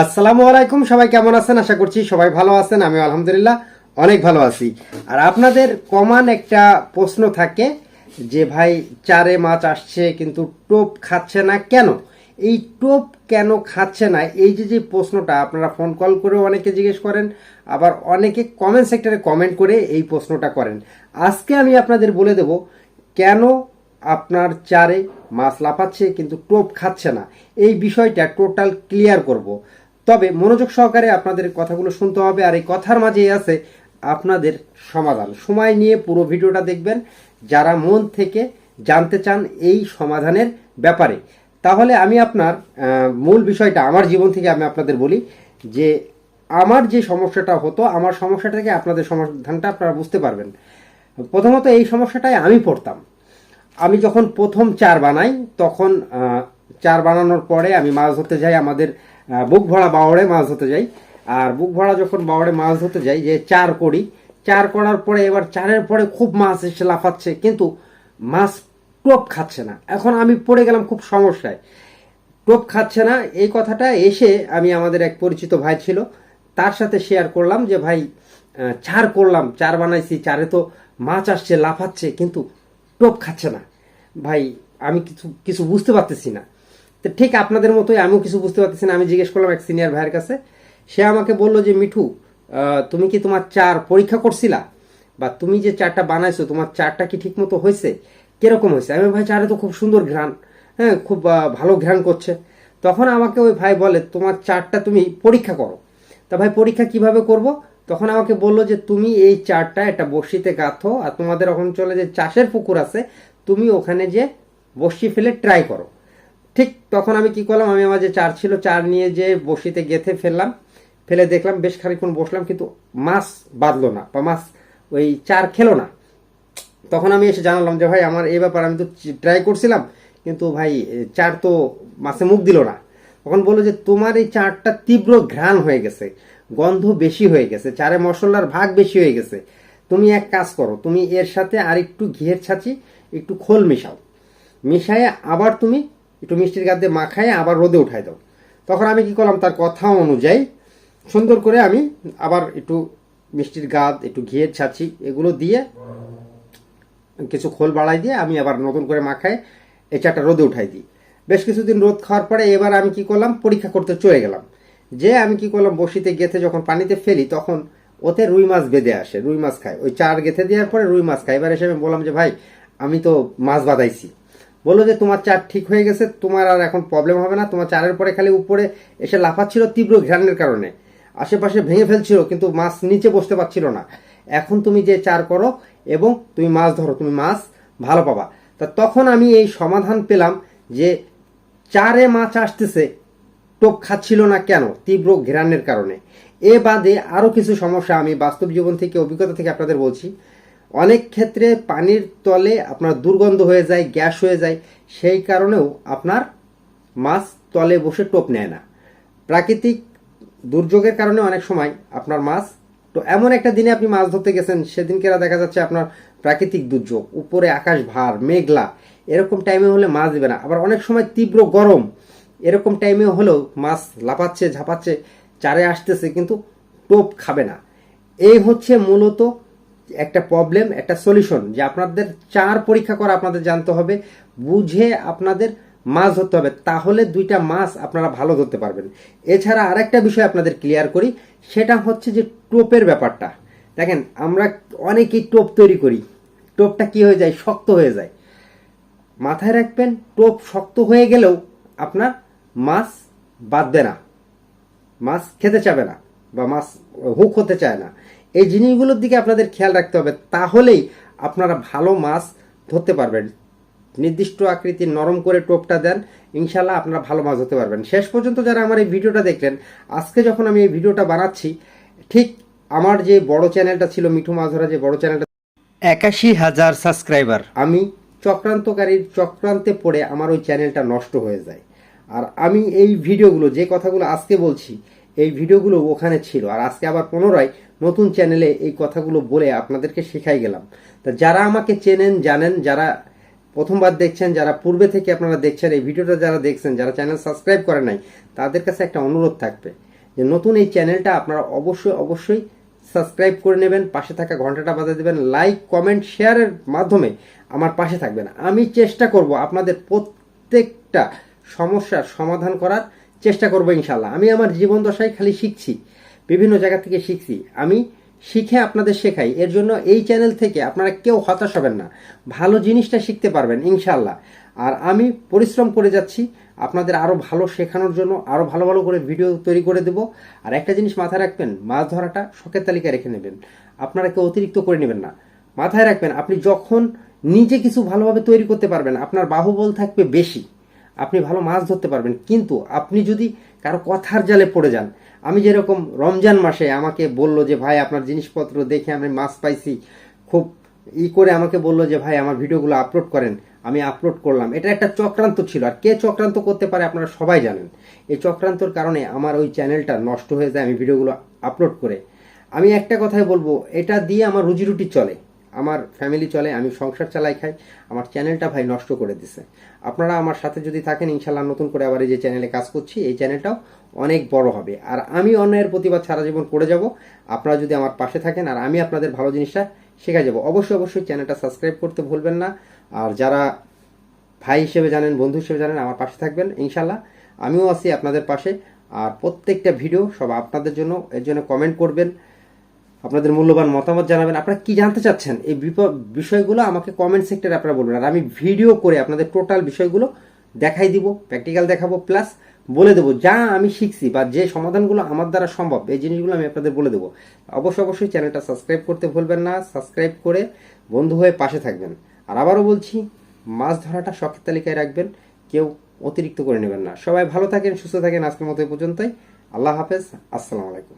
আসসালামু আলাইকুম, সবাই কেমন আছেন? আশা করছি সবাই ভালো আছেন আমি আলহামদুলিল্লাহ অনেক ভালো আছি। আর আপনাদের কমান একটা প্রশ্ন থাকে যে, ভাই, চারে মাছ আসছে কিন্তু টোপ খাচ্ছে না কেন? এই টোপ কেন খাচ্ছে না? এই যে যে প্রশ্নটা আপনারা ফোন কল করেও অনেকে জিজ্ঞেস করেন, আবার অনেকে কমেন্ট সেক্টরে কমেন্ট করে এই প্রশ্নটা করেন। আজকে আমি আপনাদের বলে দেব, কেন আপনার চারে মাছ লাফাচ্ছে কিন্তু টোপ খাচ্ছে না? এই বিষয়টা টোটাল ক্লিয়ার করব। তবে মনোযোগ সহকারে আপনাদের কথাগুলো শুনতে হবে আর এই কথার মাঝেই আছে আপনাদের সমাধান। সময় নিয়ে পুরো ভিডিওটা দেখবেন, যারা মন থেকে জানতে চান এই সমাধানের ব্যাপারে। তাহলে আমি আপনার মূল বিষয়টা, আমার জীবন থেকে আমি আপনাদের বলি যে, আমার যে সমস্যাটা হতো, আমার সমস্যাটা থেকে আপনাদের সমাধানটা আপনারা বুঝতে পারবেন। প্রথমত এই সমস্যাটাই আমি পড়তাম। আমি যখন প্রথম চার বানাই, তখন চার বানানোর পরে আমি মাছ ধরতে যাই আমাদের বুক ভরা বাওড়ে মাছ ধরতে যাই। আর বুক ভরা যখন বাওড়ে মাছ ধরতে যাই, যে চার করি চার করার পরে এবার চারের পরে খুব মাছ এসে লাফাচ্ছে, কিন্তু মাছ টোপ খাচ্ছে না। এখন আমি পড়ে গেলাম খুব সমস্যায়। টোপ খাচ্ছে না, এই কথাটা এসে আমি আমাদের এক পরিচিত ভাই ছিল, তার সাথে শেয়ার করলাম যে, ভাই চার করলাম, চার বানাইছি, চারে তো মাছ আসছে, লাফাচ্ছে, কিন্তু টোপ খাচ্ছে না। ভাই, আমি কিছু কিছু বুঝতে পারতেছি না। তো ঠিক আপনাদের মতোই, আমিও কিছু বুঝতে পারতেছি না, আমি জিজ্ঞেস করলাম এক সিনিয়র ভাইয়ের কাছে। সে আমাকে বলল যে, মিঠু তুমি কি তোমার চার পরীক্ষা করছিলা? বা তুমি যে চারটা বানাইছো, তোমার চারটা কি ঠিক মতো হয়েছে? কীরকম হয়েছে? আমি ভাই, চারে তো খুব সুন্দর ঘ্রাণ হ্যাঁ খুব ভালো ঘ্রাণ করছে। তখন আমাকে ওই ভাই বলে, তোমার চারটা তুমি পরীক্ষা করো। তা ভাই, পরীক্ষা কীভাবে করব? তখন আমাকে বলল যে, তুমি এই চারটা একটা বড়শিতে গাঁথো, আর তোমাদের অঞ্চলে যে চাষের পুকুর আছে, তুমি ওখানে যে বড়শি ফেলে ট্রাই করো। ঠিক তখন আমি কি করলাম? আমি আমার যে চার ছিল, চার নিয়ে যে বসিতে গেথে ফেললাম, ফেলে দেখলাম বেশ খানিক্ষণ বসলাম, কিন্তু মাছ বাঁধলো না, বা মাছ ওই চার খেলো না। তখন আমি এসে জানালাম যে, ভাই, আমার এই ব্যাপার আমি তো ট্রাই করছিলাম, কিন্তু ভাই চার তো মাছে মুখ দিল না। তখন বলল যে, তোমার এই চারটা তীব্র ঘ্রাণ হয়ে গেছে, গন্ধ বেশি হয়ে গেছে, চারে মশলার ভাগ বেশি হয়ে গেছে। তুমি এক কাজ করো, তুমি এর সাথে আর একটু ঘিয়ের ছাঁচি, একটু খোল মিশাও। মিশায়ে আবার তুমি একটু মিষ্টির গাদ মাখায় আবার রোদে উঠাই দাও। তখন আমি কি করলাম, তার কথা অনুযায়ী সুন্দর করে আমি আবার একটু মিষ্টির গাদ, একটু ঘিয়ের ছাঁচি এগুলো দিয়ে কিছু খোল বাড়াই দিয়ে আমি আবার নতুন করে মাখায় এই চারটা রোদে উঠাই দিই। বেশ কিছুদিন রোদ খাওয়ার পরে এবার আমি কি করলাম, পরীক্ষা করতে চলে গেলাম। যে আমি কি করলাম, বসিতে, গেথে যখন পানিতে ফেলি, তখন ওতে রুই মাছ বেঁধে আসে, রুই মাছ খায়। ওই চার গেথে দেওয়ার পরে রুই মাছ খায়। এবার এসে আমি বললাম যে, ভাই, আমি তো মাছ বাঁধাইছি। বলল যে তোমার চার ঠিক হয়ে গেছে, তোমার আর এখন প্রবলেম হবে না। তোমার চারের পরে খালি উপরে এসে লাফাচ্ছিল তীব্র ঘ্রাণের কারণে। আশেপাশে ভেঙে ফেলছিল, কিন্তু মাছ নিচে বসতে পারছিল না। এখন তুমি যে চার করো এবং তুমি মাছ ধরো, তুমি মাছ ভালো পাবা। তা তখন আমি এই সমাধান পেলাম যে চারে মাছ আসতেছে, টোপ খাচ্ছিল না কেন? তীব্র ঘেরানের কারণে। এ বাদে আরও কিছু সমস্যা আমি বাস্তব জীবন থেকে, অভিজ্ঞতা থেকে আপনাদের বলছি। অনেক ক্ষেত্রে পানির তলে আপনার দুর্গন্ধ হয়ে যায়, গ্যাস হয়ে যায়, সেই কারণেও আপনার মাছ তলে বসে টোপ নেয় না। প্রাকৃতিক দুর্যোগের কারণে অনেক সময় আপনার মাছ তো এমন একটা দিনে আপনি মাছ ধরতে গেছেন সেদিনকেরা দেখা যাচ্ছে আপনার প্রাকৃতিক দুর্যোগ, উপরে আকাশ ভার, মেঘলা, এরকম টাইমে হলে মাছ দেবে না। আবার অনেক সময় তীব্র গরম, এরকম টাইমে হলেও মাছ লাফাচ্ছে, ঝাপাচ্ছে, চারে আসতেছে কিন্তু টোপ খাবে না। এই হচ্ছে মূলত একটা প্রবলেম একটা সলিউশন যে আপনাদের চার পরীক্ষা করা আপনাদের জানতে হবে, বুঝে আপনাদের মাছ ধরতে হবে, তাহলে দুইটা মাছ আপনারা ভালো ধরতে পারবেন। এছাড়া আরেকটা বিষয় আপনাদের ক্লিয়ার করি, সেটা হচ্ছে যে টোপের ব্যাপারটা। দেখেন, আমরা অনেকেই টোপ তৈরি করি, টোপটা কি হয়ে যায়? শক্ত হয়ে যায়। মাথায় রাখবেন, টোপ শক্ত হয়ে গেলেও আপনার মাছ বাঁধবে না, মাছ খেতে চাবে না বা মাছ হুক হতে চায় না। এই জিনিসগুলোর দিকে আপনাদের খেয়াল রাখতে হবে তাহলেই আপনারা ভালো মাছ ধরতে পারবেন। নির্দিষ্ট আকৃতির নরম করে টোপটা দেন ইনশাল্লাহ আপনারা ভালো মাছ ধরতে পারবেন। শেষ পর্যন্ত যারা আমার এই ভিডিওটা দেখলেন আজকে যখন আমি এই ভিডিওটা বানাচ্ছি ঠিক আমার যে বড় চ্যানেলটা ছিল মিঠু মাছ ধরা যে বড় চ্যানেলটা একাশি হাজার সাবস্ক্রাইবার। আমি চক্রান্তকারীর চক্রান্তে পড়ে আমার ওই চ্যানেলটা নষ্ট হয়ে যায়। আর আমি এই ভিডিওগুলো যে কথাগুলো আজকে বলছি এই ভিডিওগুলো ওখানে ছিল। আর আজকে আবার পুনরায় নতুন চ্যানেলে এই কথাগুলো বলে আপনাদেরকে শেখাই গেলাম। তা যারা আমাকে চেনেন, জানেন, যারা প্রথমবার দেখছেন, যারা পূর্বে থেকে আপনারা দেখছেন, এই ভিডিওটা যারা দেখছেন, যারা চ্যানেল সাবস্ক্রাইব করে নাই, তাদের কাছে একটা অনুরোধ থাকবে যে নতুন এই চ্যানেলটা আপনারা অবশ্যই অবশ্যই সাবস্ক্রাইব করে নেবেন, পাশে থাকা ঘন্টাটা বাজিয়ে দেবেন, লাইক, কমেন্ট, শেয়ারের মাধ্যমে আমার পাশে থাকবেন। আমি চেষ্টা করব আপনাদের প্রত্যেকটা সমস্যার সমাধান করার চেষ্টা করব ইনশাল্লাহ আমি আমার জীবন দশায় খালি শিখছি। বিভিন্ন জায়গা থেকে শিখছি। আমি শিখে আপনাদের শেখাই। এর জন্য এই চ্যানেল থেকে আপনারা কেউ হতাশ হবেন না। ভালো জিনিসটা শিখতে পারবেন ইনশাল্লাহ আর আমি পরিশ্রম করে যাচ্ছি। আপনাদের আরও ভালো শেখানোর জন্য আরও ভালো ভালো করে ভিডিও তৈরি করে দেব। আর একটা জিনিস মাথায় রাখবেন, মাছ ধরাটা শখের তালিকায় রেখে নেবেন। আপনারা কেউ অতিরিক্ত করে নেবেন না। মাথায় রাখবেন, আপনি যখন নিজে কিছু ভালোভাবে তৈরি করতে পারবেন, আপনার বাহুবল থাকবে বেশি। আপনি ভালো মাছ ধরতে পারবেন। কিন্তু আপনি যদি কারও কথার জালে পড়ে যান। আমি যেরকম রমজান মাসে আমাকে বলল যে, ভাই, আপনার জিনিসপত্র দেখে আমি মাছ পাইছি। খুব ই করে আমাকে বলল যে, ভাই, আমার ভিডিওগুলো আপলোড করেন। আমি আপলোড করলাম। এটা একটা চক্রান্ত ছিল। আর কে চক্রান্ত করতে পারে আপনারা সবাই জানেন। এই চক্রান্তর কারণে আমার ওই চ্যানেলটা নষ্ট হয়ে যায়, আমি ভিডিওগুলো আপলোড করে। আমি একটা কথাই বলব, এটা দিয়ে আমার রুজি রুটি চলে। আমার ফ্যামিলি চলে, আমি সংসার চালাই খাই, আমার চ্যানেলটা ভাই নষ্ট করে দিছে। আপনারা আমার সাথে যদি থাকেন, ইনশাল্লাহ নতুন করে আবার এই যে চ্যানেলে কাজ করছি, এই চ্যানেলটাও অনেক বড় হবে। আর আমি অন্যায়ের প্রতিবাদ সারা জীবন করে যাব। আপনারা যদি আমার পাশে থাকেন, আর আমি আপনাদের ভালো জিনিসটা শেখা যাব। অবশ্যই অবশ্যই চ্যানেলটা সাবস্ক্রাইব করতে ভুলবেন না। আর যারা ভাই হিসেবে জানেন, বন্ধু হিসেবে জানেন, আমার পাশে থাকবেন, ইনশাল্লাহ। আমিও আছি আপনাদের পাশে। আর প্রত্যেকটা ভিডিও সব আপনাদের জন্য, এর জন্য কমেন্ট করবেন। আপনাদের মূল্যবান মতামত জানাবেন। আপনারা কি জানতে চাচ্ছেন? এই বিষয়গুলো আমাকে কমেন্ট সেক্টরে আপনারা বলবেন। আর আমি ভিডিও করে আপনাদের টোটাল বিষয়গুলো দেখাই দিব প্র্যাকটিক্যাল দেখাবো প্লাস বলে দেবো যা আমি শিখছি বা যে সমাধানগুলো আমার দ্বারা সম্ভব, এই জিনিসগুলো আমি আপনাদের বলে দেবো। অবশ্যই অবশ্যই চ্যানেলটা সাবস্ক্রাইব করতে ভুলবেন না সাবস্ক্রাইব করে বন্ধু হয়ে পাশে থাকবেন। আর আবারও বলছি, মাছ ধরাটা শখের তালিকায় রাখবেন, কেউ অতিরিক্ত করে নেবেন না। সবাই ভালো থাকেন, সুস্থ থাকেন, আজকের মতো এই পর্যন্তই। আল্লাহ হাফেজ, আসসালামু আলাইকুম।